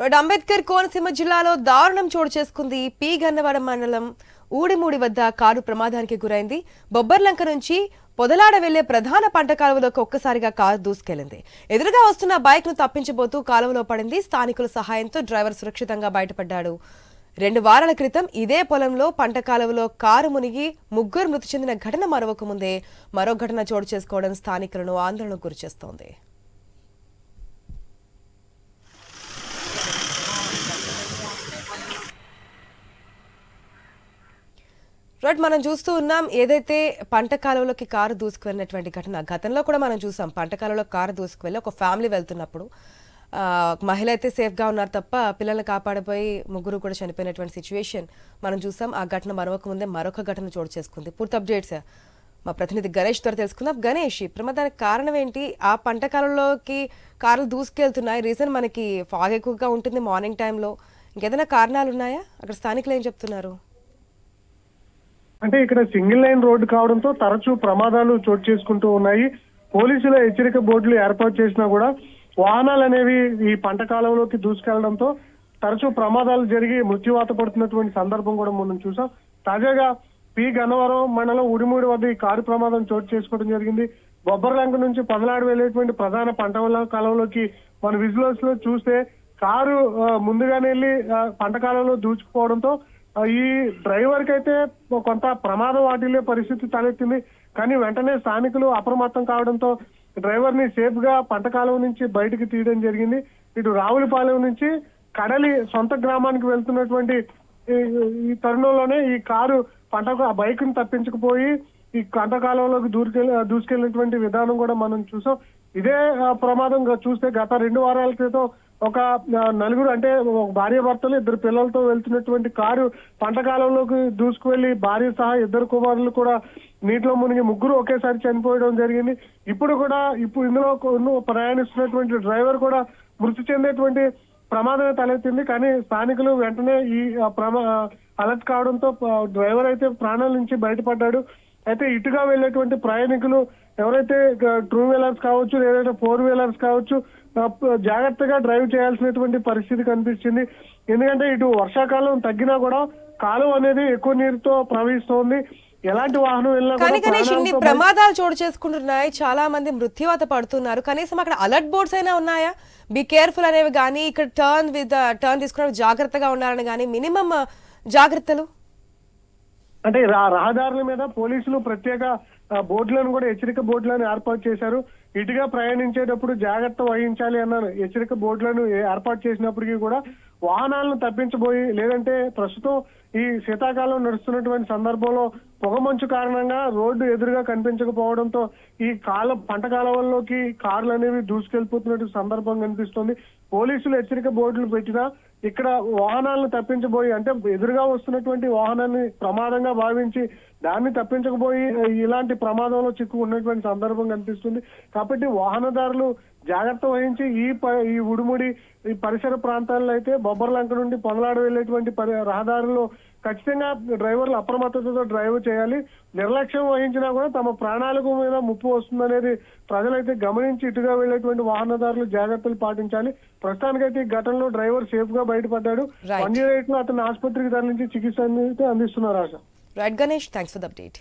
Road Ambedkar Konaseema జిల్లాలో దారుణం చోటు చేసుకుంది పి. గన్నవరం మండలం. ఊడిమూడి వద్ద కారు ప్రమాదానికి గురైంది. బొబ్బర్లంక నుంచి పొదలాడ వెళ్ళే ప్రధాన పంట కాలువలోకి ఒక్కసారిగా కారు దూసుకెళ్ళింది ఎదురుగా వస్తున్న బైక్ను తప్పించబోతూ కాలువలో పడింది. స్థానికుల సహాయంతో డ్రైవర్ సురక్షితంగా బయటపడ్డాడు. రెండు వారాల క్రితం ఇదే పొలంలో పంట కాలువలో కారు మునిగి ముగ్గురు మృతి చెందిన ఘటన మరొక ముందే. మరో ఘటన చోటు చేసుకోవడం స్థానికులను ఆందోళనకు గురిచేస్తోంది. బట్ మనం చూస్తూ ఉన్నాం ఏదైతే పంట కాలంలోకి కారు దూసుకువెళ్ళినటువంటి ఘటన గతంలో కూడా మనం చూసాం పంట కాలంలో కారు దూసుకువెళ్ళి ఒక ఫ్యామిలీ వెళ్తున్నప్పుడు మహిళ అయితే సేఫ్గా ఉన్నారు తప్ప పిల్లల్ని కాపాడిపోయి ముగ్గురు కూడా చనిపోయినటువంటి సిచ్యువేషన్ మనం చూసాం. ఆ ఘటన మరొక ముందే మరొక ఘటన చోటు చేసుకుంది. పూర్తి అప్డేట్స్ మా ప్రతినిధి గణేష్ ద్వారా తెలుసుకుందాం. గణేష్ ఈ ప్రమాదానికి కారణం ఏంటి? ఆ పంట కాలంలోకి కార్లు దూసుకెళ్తున్నాయి. రీజన్ మనకి ఫాగ్ ఎక్కువగా ఉంటుంది మార్నింగ్ టైంలో ఇంకేదైనా కారణాలు ఉన్నాయా? అక్కడ స్థానికులు ఏం చెప్తున్నారు? అంటే ఇక్కడ సింగిల్ లైన్ రోడ్డు కావడంతో తరచూ ప్రమాదాలు చోటు చేసుకుంటూ ఉన్నాయి. పోలీసుల హెచ్చరిక బోర్డులు ఏర్పాటు చేసినా కూడా వాహనాలు అనేవి ఈ పంట కాలంలోకి దూసుకెళ్ళడంతో తరచూ ప్రమాదాలు జరిగి మృత్యువాత పడుతున్నటువంటి సందర్భం కూడా మనం చూసాం. తాజాగా పి. గన్నవరం మండలం ఉడిమూడి వద్ద ఈ కారు ప్రమాదం చోటు చేసుకోవడం జరిగింది. బొబ్బర్లంక నుంచి పదనాడు వెళ్ళేటువంటి ప్రధాన పంట కాలంలోకి మన విజువల్స్లో చూస్తే కారు ముందుగానే వెళ్ళి పంట కాలంలో దూచుకుపోవడంతో ఈ డ్రైవర్కి అయితే కొంత ప్రమాద వాటిల్లే పరిస్థితి తలెత్తింది. కానీ వెంటనే స్థానికులు అప్రమత్తం కావడంతో డ్రైవర్ని సేఫ్గా పంట కాలం నుంచి బయటికి తీయడం జరిగింది. ఇటు రావులపాలెం నుంచి కడలి సొంత గ్రామానికి వెళ్తున్నటువంటి ఈ- తరుణంలోనే ఈ కారు పంటకు ఆ బైక్ని తప్పించకపోయి ఈ పంట కాలంలోకి దూసుకెళ్ళి దూసుకెళ్ళినటువంటి విధానం కూడా మనం చూసాం. ఇదే ప్రమాదం చూస్తే గత రెండు వారాల క్రితం ఒక నలుగురు అంటే భార్య భర్తలు ఇద్దరు పిల్లలతో వెళ్తున్నటువంటి కారు పంట కాలంలోకి దూసుకువెళ్ళి భార్య సహా ఇద్దరు కుమారులు కూడా నీటిలో మునిగి ముగ్గురు ఒకేసారి చనిపోయడం జరిగింది. ఇప్పుడు కూడా ఇప్పుడు ఇందులో ప్రయాణిస్తున్నటువంటి డ్రైవర్ కూడా మృతి చెందేటువంటి ప్రమాదమే తలెత్తింది. కానీ స్థానికులు వెంటనే ఈ ప్రమా అలర్ట్ కావడంతో డ్రైవర్ అయితే ప్రాణాల నుంచి బయటపడ్డాడు. అయితే ఇటుగా వెళ్ళేటువంటి ప్రయాణికులు ఎవరైతే టూ వీలర్స్ కావచ్చు లేదంటే ఫోర్ వీలర్స్ కావచ్చు జాగ్రత్తగా డ్రైవ్ చేయాల్సినటువంటి పరిస్థితి కనిపిస్తుంది. ఎందుకంటే ఇటు వర్షాకాలం తగ్గినా కూడా కాలువ అనేది ఎక్కువ నీరుతో ప్రవహిస్తోంది. ఎలాంటి వాహనం వెళ్ళినా కానీ గణేష్ ఇన్ని ప్రమాదాలు చోటు చేసుకుంటున్నాయి. చాలా మంది మృత్యువాత పడుతున్నారు. కనీసం అక్కడ అలర్ట్ బోర్డ్స్ అయినా ఉన్నాయా? బీ కేర్ఫుల్ అనేవి కానీ ఇక్కడ టర్న్ విత్ టర్న్ తీసుకున్న జాగ్రత్తగా ఉండాలని కానీ మినిమం జాగ్రత్తలు? అంటే రహదారుల మీద పోలీసులు ప్రత్యేక బోర్డులను కూడా హెచ్చరిక బోర్డులను ఏర్పాటు చేశారు. ఇటుగా ప్రయాణించేటప్పుడు జాగ్రత్త వహించాలి అన్న హెచ్చరిక బోర్డులను ఏర్పాటు చేసినప్పటికీ కూడా వాహనాలను తప్పించబోయి లేదంటే ప్రస్తుతం ఈ శీతాకాలం నడుస్తున్నటువంటి సందర్భంలో పొగమంచు కారణంగా రోడ్డు ఎదురుగా కనిపించకపోవడంతో ఈ కాలం పంట కాలంలోకి కార్లు అనేవి దూసుకెళ్ళిపోతున్నటువంటి సందర్భం కనిపిస్తుంది. పోలీసులు హెచ్చరిక బోర్డులు పెట్టినా ఇక్కడ వాహనాలను తప్పించబోయి అంటే ఎదురుగా వస్తున్నటువంటి వాహనాన్ని ప్రమాదంగా భావించి దాన్ని తప్పించకపోయి ఇలాంటి ప్రమాదంలో చిక్కు ఉన్నటువంటి సందర్భం కనిపిస్తుంది. కాబట్టి వాహనదారులు జాగ్రత్త వహించి ఈ ప- ఈ ఉడుముడి ఈ పరిసర ప్రాంతాల్లో అయితే బొబ్బర్లంక నుండి పొందలాడ వెళ్ళేటువంటి పరి రహదారుల్లో ఖచ్చితంగా డ్రైవర్లు అప్రమత్తతతో డ్రైవ్ చేయాలి. నిర్లక్ష్యం వహించినా కూడా తమ ప్రాణాలకు మీద ముప్పు వస్తుందనేది ప్రజలైతే గమనించి ఇటుగా వెళ్ళేటువంటి వాహనదారులు జాగ్రత్తలు పాటించాలి. ప్రస్తుతానికైతే ఈ ఘటనలో డ్రైవర్ సేఫ్గా బయటపడ్డాడు. వన్ జీరో ఎయిట్లో అతను ఆసుపత్రికి తరలించి చికిత్స అందిస్తున్నారు Asha. Right Ganesh thanks for update